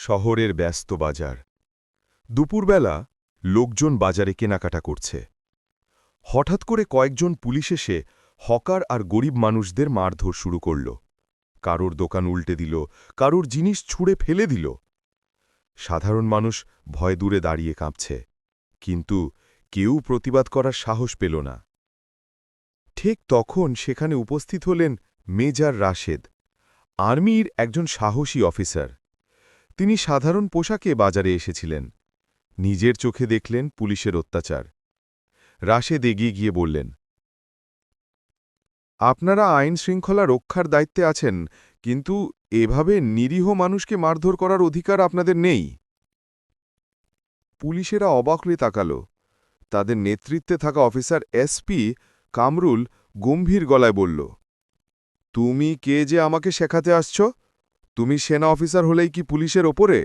শহরের ব্যস্ত বাজার। দুপুরবেলা লোকজন বাজারে কেনাকাটা করছে। হঠাৎ করে কয়েকজন পুলিশ এসে হকার আর গরিব মানুষদের মারধর শুরু করল। কারোর দোকান উল্টে দিল, কারোর জিনিস ছুঁড়ে ফেলে দিল। সাধারণ মানুষ ভয় দূরে দাঁড়িয়ে কাঁপছে, কিন্তু কেউ প্রতিবাদ করার সাহস পেল না। ঠিক তখন সেখানে উপস্থিত হলেন মেজার রাশেদ, আর্মির একজন সাহসী অফিসার। তিনি সাধারণ পোশাকে বাজারে এসেছিলেন। নিজের চোখে দেখলেন পুলিশের অত্যাচার। রাশেদ এগিয়ে গিয়ে বললেন, আপনারা আইন শৃঙ্খলা রক্ষার দায়িত্বে আছেন, কিন্তু এভাবে নিরীহ মানুষকে মারধর করার অধিকার আপনাদের নেই। পুলিশেরা অবাক হয়ে তাকাল। তাদের নেতৃত্বে থাকা অফিসার এসপি কামরুল গম্ভীর গলায় বলল, তুমি কে যে আমাকে শেখাতে আসছ? তুমি সেনা অফিসার হলেই কি পুলিশের ওপরে?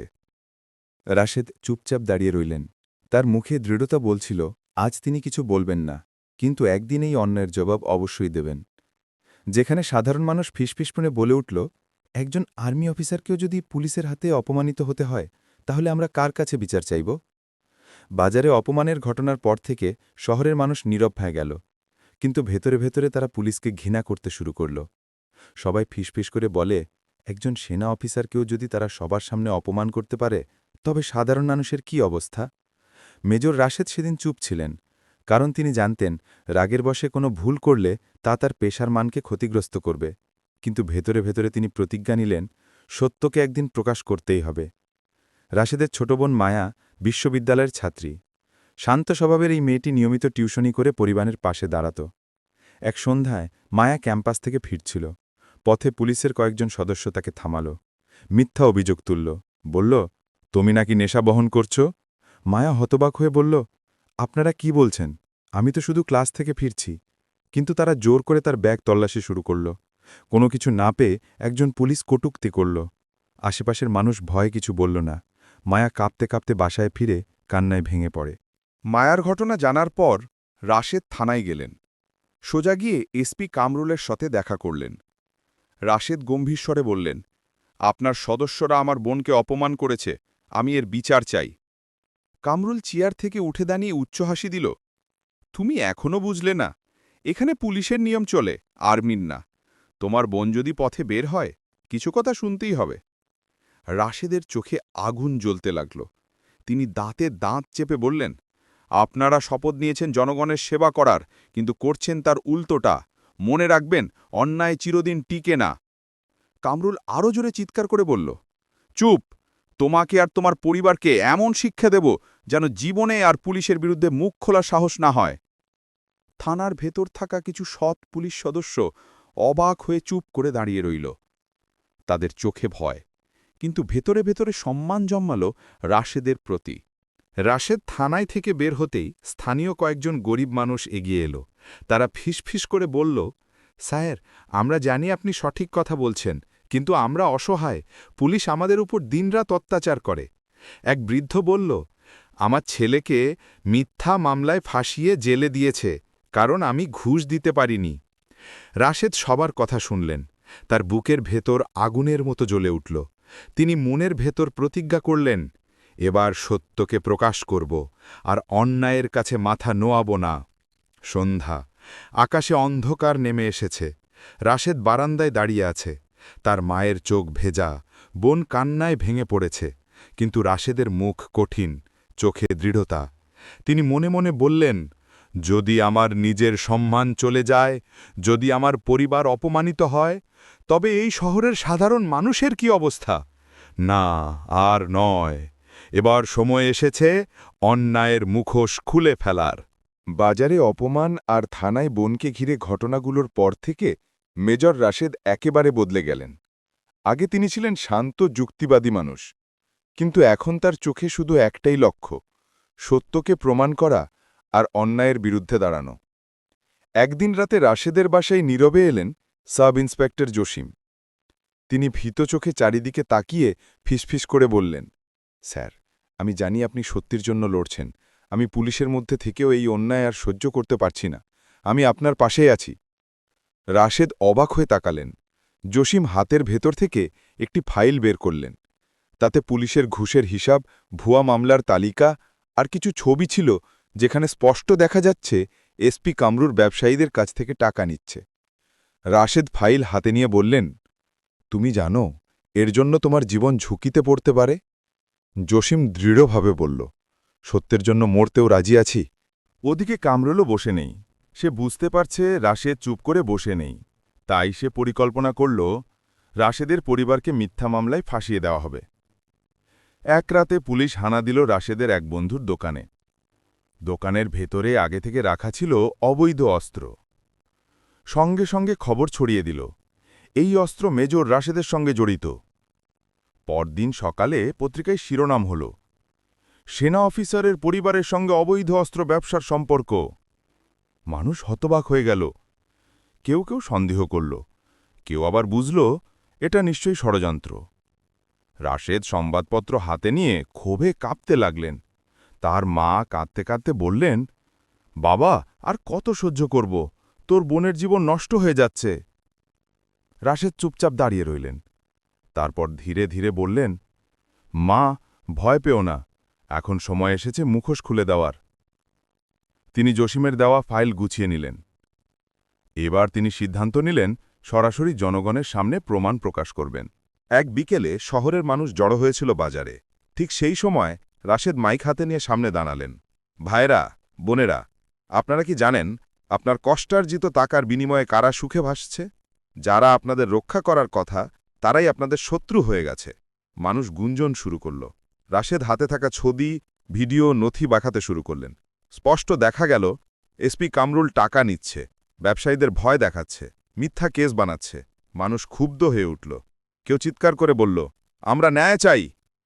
রাশেদ চুপচাপ দাঁড়িয়ে রইলেন। তার মুখে দৃঢ়তা বলছিল, আজ তিনি কিছু বলবেন না, কিন্তু একদিন এই অন্যায়ের জবাব অবশ্যই দেবেন। যেখানে সাধারণ মানুষ ফিসফিস শুনে বলে উঠল, একজন আর্মি অফিসারকেও যদি পুলিশের হাতে অপমানিত হতে হয়, তাহলে আমরা কার কাছে বিচার চাইব? বাজারে অপমানের ঘটনার পর থেকে শহরের মানুষ নীরব হয়ে গেল, কিন্তু ভেতরে ভেতরে তারা পুলিশকে ঘৃণা করতে শুরু করল। সবাই ফিসফিস করে বলে একজন সেনা অফিসারকেও যদি তারা সবার সামনে অপমান করতে পারে, তবে সাধারণ মানুষের কি অবস্থা? মেজর রাশেদ সেদিন চুপ ছিলেন, কারণ তিনি জানতেন, রাগের বশে কোনো ভুল করলে তা তার পেশার মানকে ক্ষতিগ্রস্ত করবে। কিন্তু ভেতরে ভেতরে তিনি প্রতিজ্ঞা নিলেন, সত্যকে একদিন প্রকাশ করতেই হবে। রাশেদের ছোট বোন মায়া বিশ্ববিদ্যালয়ের ছাত্রী। শান্ত স্বভাবের এই মেয়েটি নিয়মিত টিউশনি করে পরিবারের পাশে দাঁড়াত। এক সন্ধ্যায় মায়া ক্যাম্পাস থেকে ফিরছিল। পথে পুলিশের কয়েকজন সদস্য তাকে থামাল। মিথ্যা অভিযোগ তুলল। বলল, তুমি নাকি নেশা বহন করছ? মায়া হতবাক হয়ে বলল, আপনারা কি বলছেন? আমি তো শুধু ক্লাস থেকে ফিরছি। কিন্তু তারা জোর করে তার ব্যাগ তল্লাশি শুরু করল। কোনো কিছু না পেয়ে একজন পুলিশ কটুক্তি করল। আশেপাশের মানুষ ভয়ে কিছু বলল না। মায়া কাঁপতে কাঁপতে বাসায় ফিরে কান্নায় ভেঙে পড়ে। মায়ার ঘটনা জানার পর রাশেদ থানায় গেলেন। সোজা গিয়ে এসপি কামরুলের সাথে দেখা করলেন। রাশেদ গম্ভীর স্বরে বললেন, আপনার সদস্যরা আমার বোনকে অপমান করেছে, আমি এর বিচার চাই। কামরুল চেয়ার থেকে উঠে দাঁড়িয়ে উচ্চহাসি দিল, তুমি এখনও বুঝলে না, এখানে পুলিশের নিয়ম চলে আর্মির না, তোমার বোন যদি পথে বের হয়, কিছু কথা শুনতেই হবে। রাশেদের চোখে আগুন জ্বলতে লাগল, তিনি দাঁতে দাঁত চেপে বললেন, আপনারা শপথ নিয়েছেন জনগণের সেবা করার, কিন্তু করছেন তার উল্টোটা মনে রাখবেন, অন্যায় চিরদিন টিকে না। কামরুল আরও জোরে চিৎকার করে বলল, চুপ! তোমাকে আর তোমার পরিবারকে এমন শিক্ষা দেব যেন জীবনে আর পুলিশের বিরুদ্ধে মুখ খোলা সাহস না হয়। থানার ভেতর থাকা কিছু সৎ পুলিশ সদস্য অবাক হয়ে চুপ করে দাঁড়িয়ে রইল। তাদের চোখে ভয়, কিন্তু ভেতরে ভেতরে সম্মান জন্মাল রাশেদের প্রতি। রাশেদ থানায় থেকে বের হতেই স্থানীয় কয়েকজন গরিব মানুষ এগিয়ে এলো। তারা ফিসফিস করে বলল, স্যার, আমরা জানি আপনি সঠিক কথা বলছেন, কিন্তু আমরা অসহায়। পুলিশ আমাদের উপর দিনরাত অত্যাচার করে। এক বৃদ্ধ বলল, আমার ছেলেকে মিথ্যা মামলায় ফাঁসিয়ে জেলে দিয়েছে, কারণ আমি ঘুষ দিতে পারিনি। রাশেদ সবার কথা শুনলেন। তার বুকের ভেতর আগুনের মতো জ্বলে উঠল। তিনি মনের ভেতর প্রতিজ্ঞা করলেন এবার সত্যকে প্রকাশ করব, আর অন্যায়ের কাছে মাথা নোয়াব না। সন্ধ্যা, আকাশে অন্ধকার নেমে এসেছে। রাশেদ বারান্দায় দাঁড়িয়ে আছে। তার মায়ের চোখ ভেজা, বোন কান্নায় ভেঙে পড়েছে। কিন্তু রাশেদের মুখ কঠিন, চোখে দৃঢ়তা। তিনি মনে মনে বললেন, যদি আমার নিজের সম্মান চলে যায়, যদি আমার পরিবার অপমানিত হয়, তবে এই শহরের সাধারণ মানুষের কি অবস্থা? না, আর নয়। এবার সময় এসেছে অন্যায়ের মুখোশ খুলে ফেলার। বাজারে অপমান আর থানায় বোনকে ঘিরে ঘটনাগুলোর পর থেকে মেজর রাশেদ একেবারে বদলে গেলেন। আগে তিনি ছিলেন শান্ত, যুক্তিবাদী মানুষ। কিন্তু এখন তার চোখে শুধু একটাই লক্ষ্য, সত্যকে প্রমাণ করা আর অন্যায়ের বিরুদ্ধে দাঁড়ানো। একদিন রাতে রাশেদের বাসায় নীরবে এলেন সাব ইন্সপেক্টর জসিম। তিনি ভীত চোখে চারিদিকে তাকিয়ে ফিসফিস করে বললেন স্যার, আমি জানি আপনি সত্যির জন্য লড়ছেন। আমি পুলিশের মধ্যে থেকেও এই অন্যায় আর সহ্য করতে পারছি না। আমি আপনার পাশেই আছি। রাশেদ অবাক হয়ে তাকালেন। জসিম হাতের ভেতর থেকে একটি ফাইল বের করলেন। তাতে পুলিশের ঘুষের হিসাব, ভুয়া মামলার তালিকা আর কিছু ছবি ছিল যেখানে স্পষ্ট দেখা যাচ্ছে এসপি কামরুর ব্যবসায়ীদের কাছ থেকে টাকা নিচ্ছে। রাশেদ ফাইল হাতে নিয়ে বললেন, তুমি জানো, এর জন্য তোমার জীবন ঝুঁকিতে পড়তে পারে। জসিম দৃঢ়ভাবে বলল, সত্যের জন্য মরতেও রাজি আছি। ওদিকে কামরুলও বসে নেই। সে বুঝতে পারছে রাশেদ চুপ করে বসে নেই। তাই সে পরিকল্পনা করল, রাশেদের পরিবারকে মিথ্যা মামলায় ফাঁসিয়ে দেওয়া হবে। এক রাতে পুলিশ হানা দিল রাশেদের এক বন্ধুর দোকানে। দোকানের ভেতরে আগে থেকে রাখা ছিল অবৈধ অস্ত্র। সঙ্গে সঙ্গে খবর ছড়িয়ে দিল। এই অস্ত্র মেজর রাশেদের সঙ্গে জড়িত। পরদিন সকালে পত্রিকায় শিরোনাম হল, সেনা অফিসারের পরিবারের সঙ্গে অবৈধ অস্ত্র ব্যবসার সম্পর্ক। মানুষ হতবাক হয়ে গেল। কেউ কেউ সন্দেহ করল, কেউ আবার বুঝল, এটা নিশ্চয়ই ষড়যন্ত্র। রাশেদ সংবাদপত্র হাতে নিয়ে ক্ষোভে কাঁপতে লাগলেন। তার মা কাঁদতে কাঁদতে বললেন, বাবা, আর কত সহ্য করব? তোর বোনের জীবন নষ্ট হয়ে যাচ্ছে। রাশেদ চুপচাপ দাঁড়িয়ে রইলেন। তারপর ধীরে ধীরে বললেন, মা, ভয় পেও না, এখন সময় এসেছে মুখোশ খুলে দেওয়ার। তিনি জসিমের দেওয়া ফাইল গুছিয়ে নিলেন। এবার তিনি সিদ্ধান্ত নিলেন, সরাসরি জনগণের সামনে প্রমাণ প্রকাশ করবেন। এক বিকেলে শহরের মানুষ জড়ো হয়েছিল বাজারে। ঠিক সেই সময় রাশেদ মাইক হাতে নিয়ে সামনে দাঁড়ালেন। ভাইরা বোনেরা, আপনারা কি জানেন, আপনার কষ্টার্জিত টাকার বিনিময়ে কারা সুখে ভাসছে? যারা আপনাদের রক্ষা করার কথা তারাই আপনাদের শত্রু হয়ে গেছে। মানুষ গুঞ্জন শুরু করল। রাশেদ হাতে থাকা ছবি, ভিডিও, নথি বাঁকাতে শুরু করলেন। স্পষ্ট দেখা গেল এসপি কামরুল টাকা নিচ্ছে, ব্যবসায়ীদের ভয় দেখাচ্ছে, মিথ্যা কেস বানাচ্ছে। মানুষ ক্ষুব্ধ হয়ে উঠল। কেউ চিৎকার করে বলল, আমরা ন্যায় চাই,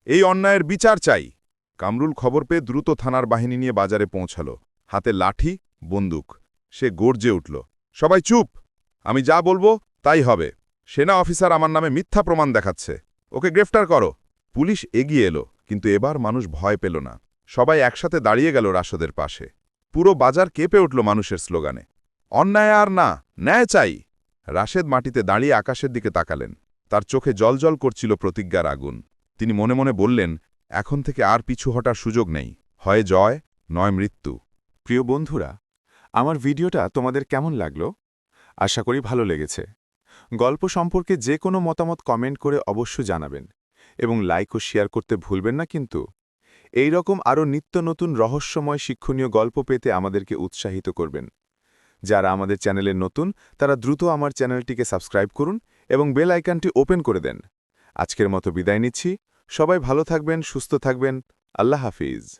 এই অন্যায়ের বিচার চাই। কামরুল খবর পেয়ে দ্রুত থানার বাহিনী নিয়ে বাজারে পৌঁছাল। হাতে লাঠি, বন্দুক। সে গর্জে উঠল, সবাই চুপ! আমি যা বলব, তাই হবে। সেনা অফিসার আমার নামে মিথ্যা প্রমাণ দেখাচ্ছে। ওকে গ্রেফতার করো। পুলিশ এগিয়ে এলো, কিন্তু এবার মানুষ ভয় পেল না। সবাই একসাথে দাঁড়িয়ে গেল রাশদের পাশে। পুরো বাজার কেঁপে উঠল মানুষের স্লোগানে। অন্যায় আর না, ন্যায় চাই। রাশেদ মাটিতে দাঁড়িয়ে আকাশের দিকে তাকালেন। তার চোখে জলজল করছিল প্রতিজ্ঞার আগুন। তিনি মনে মনে বললেন, এখন থেকে আর পিছু হটার সুযোগ নেই। হয় জয়, নয় মৃত্যু। প্রিয় বন্ধুরা, আমার ভিডিওটা তোমাদের কেমন লাগল? আশা করি ভালো লেগেছে। গল্প সম্পর্কে যে কোনো মতামত কমেন্ট করে অবশ্য জানাবেন। এবং লাইক ও শেয়ার করতে ভুলবেন না কিন্তু। এই রকম আরও নিত্য নতুন রহস্যময় শিক্ষণীয় গল্প পেতে আমাদেরকে উৎসাহিত করবেন। যারা আমাদের চ্যানেলে নতুন, তারা দ্রুত আমার চ্যানেলটিকে সাবস্ক্রাইব করুন এবং বেল আইকনটি ওপেন করে দেন। আজকের মতো বিদায় নিচ্ছি। সবাই ভালো থাকবেন, সুস্থ থাকবেন। আল্লাহ হাফিজ।